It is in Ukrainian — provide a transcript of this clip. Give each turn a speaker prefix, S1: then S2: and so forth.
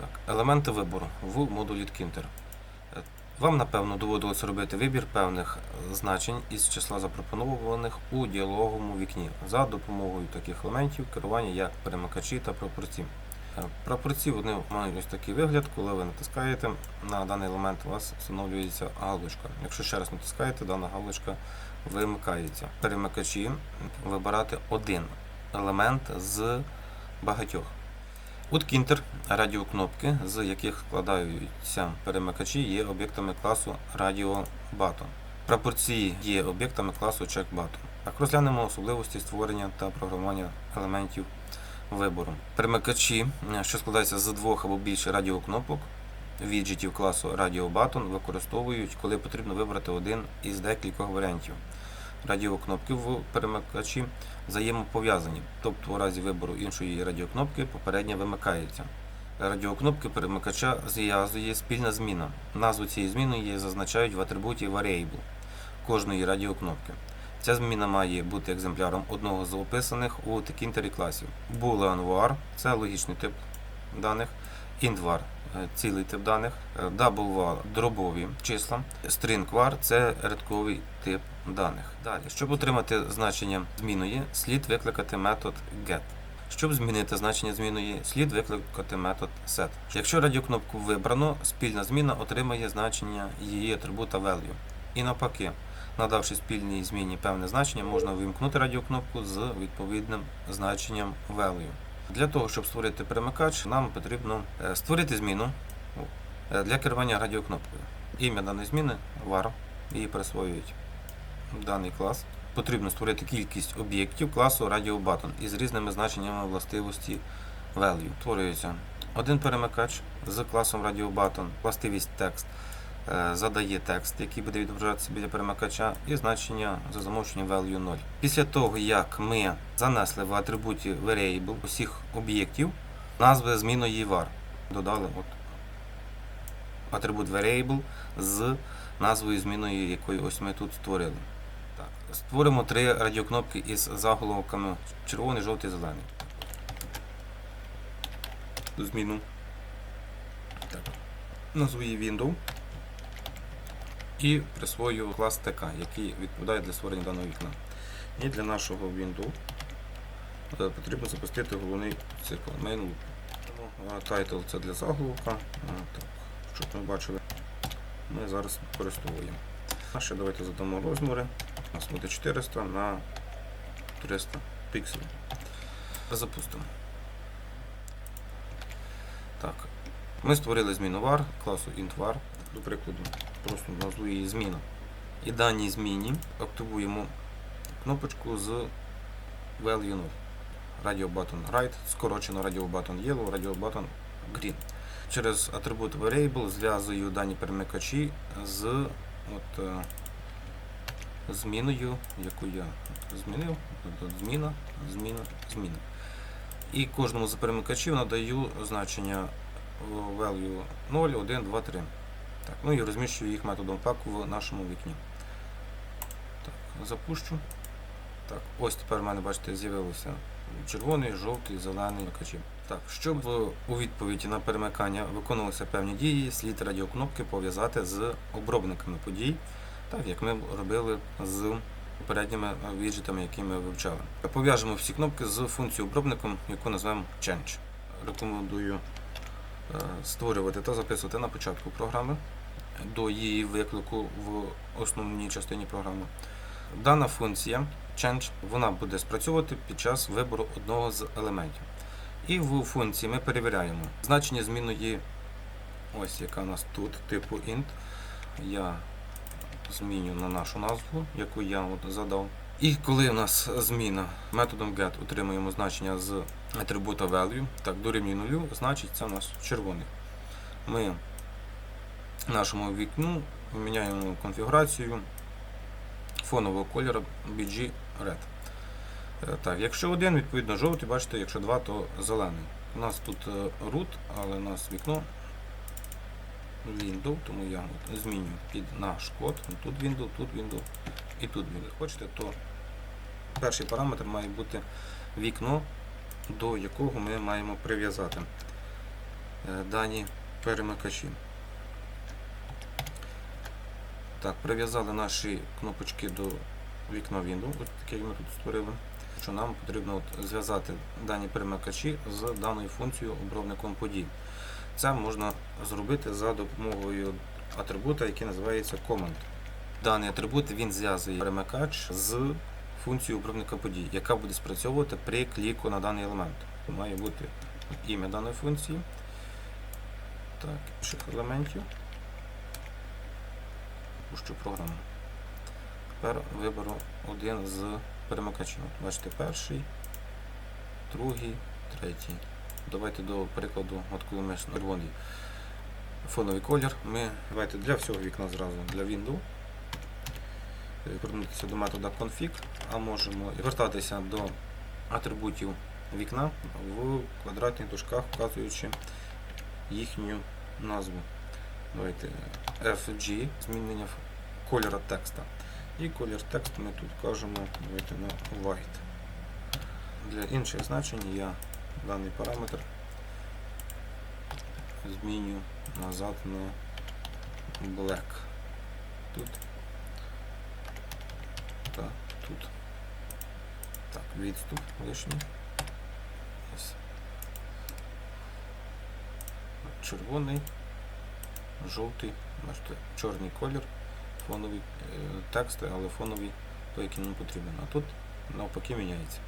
S1: Так, елементи вибору в модулі Tkinter. Е, Вам, напевно, доводилось робити вибір певних е, значень із числа запропонованих у діалоговому вікні за допомогою таких елементів керування, як перемикачі та прапорці. Е, Прапорці вони мають ось такий вигляд, коли ви натискаєте на даний елемент, у вас встановлюється галочка. Якщо ще раз натискаєте, дана галочка вимикається. Перемикачі вибирати один елемент з багатьох. У Tkinter радіокнопки, з яких складаються перемикачі, є об'єктами класу Button. Прапорці є об'єктами класу Button. Так, розглянемо особливості створення та програмування елементів вибору. Перемикачі, що складаються з двох або більше радіокнопок, віджитів класу Button, використовують, коли потрібно вибрати один із декількох варіантів. Радіокнопки в перемикачі взаємопов'язані, тобто у разі вибору іншої радіокнопки попередня вимикається. Радіокнопки перемикача зв'язує спільна зміна. Назву цієї зміни її зазначають в атрибуті Variable кожної радіокнопки. Ця зміна має бути екземпляром одного з описаних у Tkinter класів. Boolean var – це логічний тип даних, int var – цілий тип даних, е, double var – дробові числа, string var – це рядковий тип даних. Далі, щоб отримати значення зміної, слід викликати метод get. Щоб змінити значення зміної, слід викликати метод set. Якщо радіокнопку вибрано, спільна зміна отримає значення її атрибута value. І навпаки, надавши спільній зміні певне значення, можна вимкнути радіокнопку з відповідним значенням value. Для того, щоб створити перемикач, нам потрібно е, створити зміну е, для керування радіокнопкою. Ім'я даної зміни var, її присвоюють даний клас. Потрібно створити кількість об'єктів класу RadioButton із різними значеннями властивості value. Створюється один перемикач з класом RadioButton, властивість текст задає текст, який буде відображатися біля перемикача, і значення за замовченням value 0. Після того, як ми занесли в атрибуті variable усіх об'єктів, назви зміною var. Додали от атрибут variable з назвою зміною, якою ось ми тут створили. Так. Створимо три радіокнопки із заголовками червоний, жовтий, зелений. Зміну. Назву її Window. І присвою клас TK, який відповідає для створення даного вікна. І для нашого Window е, потрібно запустити головний цикл main loop. Е, Title це для заголовка. Е, Так, щоб ми бачили, ми зараз використовуємо. Ще давайте задамо розміри. У нас буде 400 на 300 пікселів. Запустимо. Так. Ми створили зміну var класу int_var, до прикладу, просто назву її зміна. І даній зміні активуємо кнопочку з value 0. Radio button right, скорочено radio button yellow, radio button green. Через атрибут variable зв'язую дані перемикачі з от, е, зміною, яку я змінив, зміна, зміна, зміна. І кожному з перемикачів надаю значення value 0, 1, 2, 3. Так, ну і розміщую їх методом pack в нашому вікні. Так, запущу. Так, ось тепер в мене, бачите, з'явилося червоний, жовтий, зелений перемикачі. Так, щоб у відповіді на перемикання виконувалися певні дії, слід радіокнопки пов'язати з обробниками подій, так як ми робили з попередніми віджитами, які ми вивчали. Пов'яжемо всі кнопки з функцією обробником, яку назвемо Change. Рекомендую е, створювати та записувати на початку програми до її виклику в основній частині програми. Дана функція change вона буде спрацьовувати під час вибору одного з елементів. І в функції ми перевіряємо значення зміної, ось яка у нас тут, типу int. Я зміню на нашу назву, яку я от задав. І коли у нас зміна методом get отримуємо значення з атрибута value, так дорівнює нулю, значить це у нас червоний. Ми нашому вікну міняємо конфігурацію фонового кольору BG Red. Е, Так, якщо один, відповідно жовтий, бачите, якщо два, то зелений. У нас тут е, root, але у нас вікно Window, тому я зміню під наш код. Тут Window, тут Window і тут Window. Хочете, то перший параметр має бути вікно, до якого ми маємо прив'язати е, дані перемикачі. Так, прив'язали наші кнопочки до вікна Windows, таке як ми тут створили. Що нам потрібно от зв'язати дані перемикачі з даною функцією обробником подій. Це можна зробити за допомогою атрибута, який називається Command. Даний атрибут він зв'язує перемикач з функцією обробника подій, яка буде спрацьовувати при кліку на даний елемент. Має бути ім'я даної функції. Так, інших елементів. Пущу програму. Тепер виберу один з перемикачів. Бачите, перший, другий, третій. Давайте до прикладу, от коли ми червоний фоновий колір, ми давайте для всього вікна зразу для Windows. Повернутися до метода config, а можемо вертатися до атрибутів вікна в квадратних дужках, вказуючи їхню назву. Давайте FG, змінення кольора текста. І колір тексту ми тут кажемо давайте на white. Для інших значень я даний параметр зміню назад на black. Тут та тут. Так, відступ лишній. Червоний, жовтий, бачите, чорний колір, фоновий текст, тексти, але фоновий той, який нам потрібен. А тут навпаки міняється.